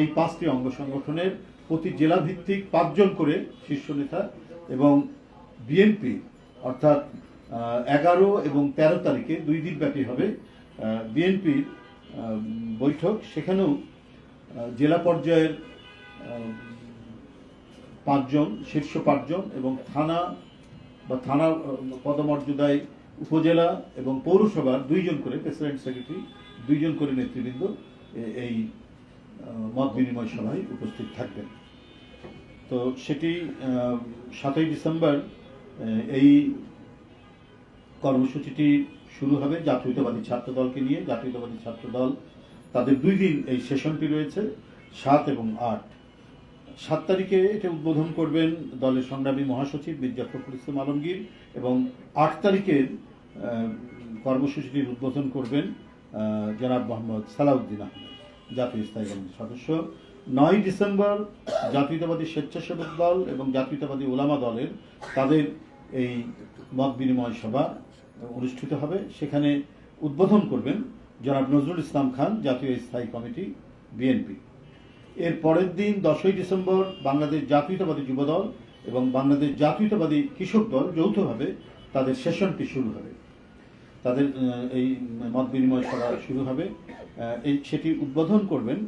এই পাঁচটি অঙ্গ সংগঠনের প্রতি জেলা ভিত্তিক পাঁচজন করে শীর্ষ নেতা এবং বিএনপি, অর্থাৎ এগারো এবং তেরো তারিখে দুই দিন ব্যাপী হবে বিএনপির বৈঠক। সেখানেও জেলা পর্যায়ের পাঁচজন, শীর্ষ পাঁচজন এবং থানা বা থানা পদমর্যাদায় উপজেলা এবং পৌরসভার দুইজন করে, প্রেসিডেন্ট, সেক্রেটারি, দুইজন করে নেতৃবৃন্দ এই মত বিনিময় সভায় উপস্থিত থাকবেন। তো সেটি সাতই ডিসেম্বর এই কর্মসূচিটি শুরু হবে জাতীয়তাবাদী ছাত্র দলকে নিয়ে। জাতীয়তাবাদী ছাত্র দল তাদের দুই দিন এই সেশনটি রয়েছে, সাত এবং আট। সাত তারিখে এটা উদ্বোধন করবেন দলের সংগ্রামী মহাসচিব মির্জা ফখরুল ইসলাম আলমগীর এবং আট তারিখের কর্মসূচিটির উদ্বোধন করবেন জনাব মোহাম্মদ সালাউদ্দিন আহমেদ। জাতীয় স্থায়ী কমিটির সদস্য। নয় ডিসেম্বর জাতীয়তাবাদী স্বেচ্ছাসেবক দল এবং জাতীয়তাবাদী ওলামা দলের তাদের এই মত বিনিময় সভা অনুষ্ঠিত হবে। সেখানে উদ্বোধন করবেন জনাব নজরুল ইসলাম খান, জাতীয় স্থায়ী কমিটি, বিএনপি। এর পরের দিন দশই ডিসেম্বর বাংলাদেশ জাতীয়তাবাদী যুবদল এবং বাংলাদেশ জাতীয়তাবাদী কৃষক দল যৌথভাবে তাদের সেশনটি শুরু হবে। তাদের এই মত বিনিময় সভা শুরু হবে। এই সেটি উদ্বোধন করবেন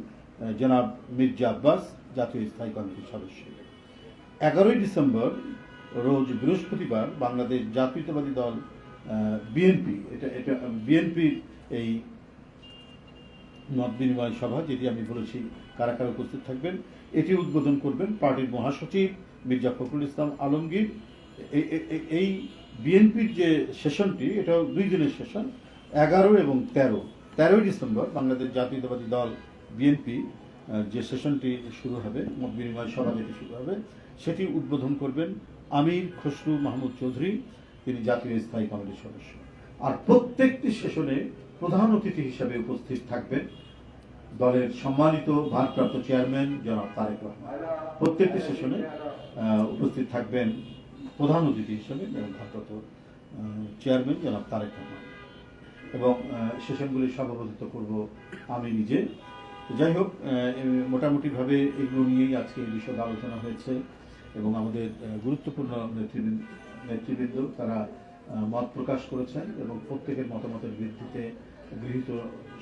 জনাব মির্জা আব্বাস, জাতীয় স্থায়ী কমিটির সদস্য। এগারোই ডিসেম্বর, রোজ বৃহস্পতিবার, বাংলাদেশ জাতীয়তাবাদী দল বিএনপি, এটা এটা, বিএনপির এই মত বিনিময় সভা, যেটি আমি বলেছি, কারা কারা উপস্থিত থাকবেন, এটি উদ্বোধন করবেন পার্টির মহাসচিব মির্জা ফখরুল ইসলাম আলমগীর। এই বিএনপির যে সেশনটি এটা দুই দিনের সেশন, এগারো এবং তেরো। তেরোই ডিসেম্বর বাংলাদেশ জাতীয়তাবাদী দল বিএনপি যে সেশনটি শুরু হবে, মত বিনিময় সভা যেটি শুরু হবে, সেটি উদ্বোধন করবেন আমির খসরু মাহমুদ চৌধুরী, তিনি জাতীয় স্থায়ী কমিটির সদস্য। আর প্রত্যেকটি সেশনে প্রধান অতিথি হিসেবে উপস্থিত থাকবেন দলের সম্মানিত ভারপ্রাপ্ত চেয়ারম্যান জনাব তারেক রহমান। প্রত্যেকটি সেশনে উপস্থিত থাকবেন প্রধান অতিথি হিসেবে ভারপ্রাপ্ত চেয়ারম্যান জনাব তারেক রহমান। এবং সেশনগুলির সভাপতিত্ব করব আমি নিজে। যাই হোক মোটামুটিভাবে এগুলো নিয়েই আজকে এই বিষয়ে আলোচনা হয়েছে এবং আমাদের গুরুত্বপূর্ণ নেতৃবৃন্দ নেতৃবৃন্দ তারা মত প্রকাশ করেছেন এবং প্রত্যেকের মতামতের ভিত্তিতে গৃহীত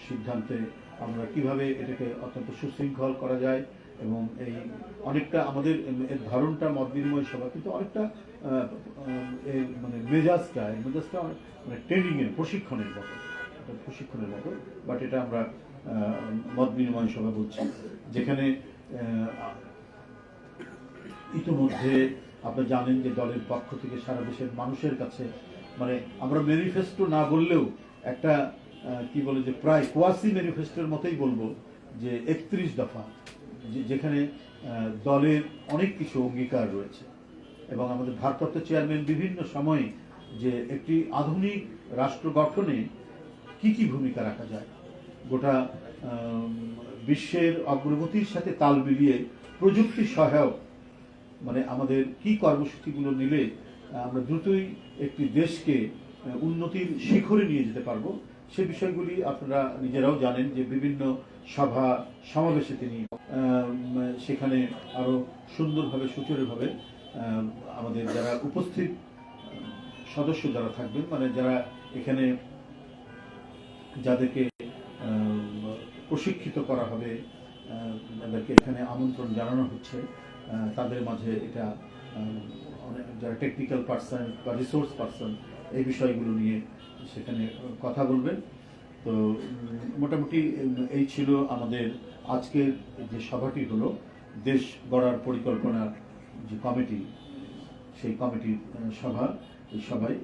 সিদ্ধান্তে আমরা কীভাবে এটাকে অত্যন্ত সুশৃঙ্খল করা যায় এবং এই অনেকটা আমাদের এর ধরনটা মত বিনিময় সভা, কিন্তু অনেকটা মানে মেজাজটা মেজাজটা মানে ট্রেনিংয়ের প্রশিক্ষণের মতো। প্রশিক্ষণের মতো বাট এটা আমরা মত বিনিময় সভা বলছি। যেখানে ইতিমধ্যে আপনি জানেন যে দলের পক্ষ থেকে সারা দেশের মানুষের কাছে মানে আমরা ম্যানিফেস্টো না বললেও একটা কি বলে যে প্রায় কোয়াসি ম্যানিফেস্টোর মতোই বলব যে একত্রিশ দফা যেখানে দলের অনেক কিছু অঙ্গীকার রয়েছে। এবং আমাদের ভারপ্রাপ্ত চেয়ারম্যান বিভিন্ন সময়ে যে একটি আধুনিক রাষ্ট্র গঠনে কি কি ভূমিকা রাখা যায়, গোটা বিশ্বের অগ্রগতির সাথে তাল মিলিয়ে প্রযুক্তি সহায়ক মানে আমাদের কি কর্মসূচিগুলো নিলে আমরা দ্রুতই একটি দেশকে উন্নতির শিখরে নিয়ে যেতে পারব, সে বিষয়গুলি আপনারা নিজেরাও জানেন যে বিভিন্ন সভা, সমাবেশে তিনি সেখানে আরও সুন্দরভাবে সুচারুভাবে আমাদের যারা উপস্থিত, সদস্য যারা থাকবেন মানে যারা এখানে যাদেরকে প্রশিক্ষিত করা হবে যাদেরকে এখানে আমন্ত্রণ জানানো হচ্ছে তাদের মাঝে এটা অনেক যারা টেকনিক্যাল পার্সন বা রিসোর্স পার্সন এই বিষয়গুলো নিয়ে সেখানে কথা বলবেন। তো মোটামুটি এই ছিল আমাদের আজকের যে সভাটি হলো, দেশ গড়ার পরিকল্পনার যে কমিটি, সেই কমিটির সভা, এই সভায়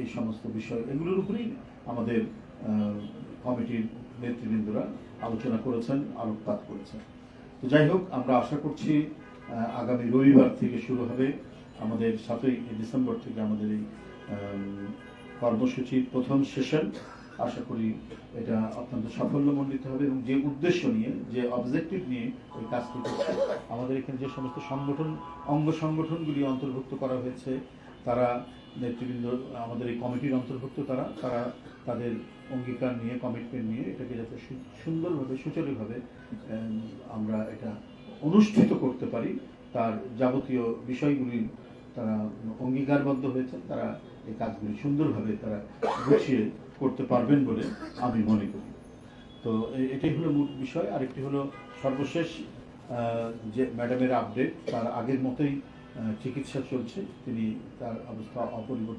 এই সমস্ত বিষয়, এগুলোর উপরেই আমাদের কমিটির নেতৃবৃন্দরা আলোচনা করেছেন, আলোকপাত করেছেন। তো যাই হোক, আমরা আশা করছি আগামী রবিবার থেকে শুরু হবে আমাদের সাতই ডিসেম্বর থেকে আমাদের এই কর্মসূচির প্রথম সেশন। আশা করি এটা অত্যন্ত সাফল্যমণ্ডিত হবে এবং যে উদ্দেশ্য নিয়ে, যে অবজেক্টিভ নিয়ে এই কাজটি করছে, আমাদের এখানে যে সমস্ত সংগঠন, অঙ্গ সংগঠনগুলি অন্তর্ভুক্ত করা হয়েছে, তারা নেতৃবৃন্দ, আমাদের এই কমিটির অন্তর্ভুক্ত তারা তারা তাদের অঙ্গীকার নিয়ে কমিটমেন্ট নিয়ে এটাকে যাতে সুন্দরভাবে সুচারুভাবে আমরা এটা অনুষ্ঠিত করতে পারি। তার যাবতীয় বিষয়গুলি তারা অঙ্গীকারবদ্ধ হয়েছেন, তারা এই কাজগুলি সুন্দরভাবে তারা গুছিয়ে করতে পারবেন বলে আমি মনে করি। তো এটাই হলো মূল বিষয়। আরেকটি হলো সর্বশেষ যে ম্যাডামের আপডেট, তার আগের মতোই চিকিৎসা চলছে। তিনি তার অবস্থা অপরিবর্তিত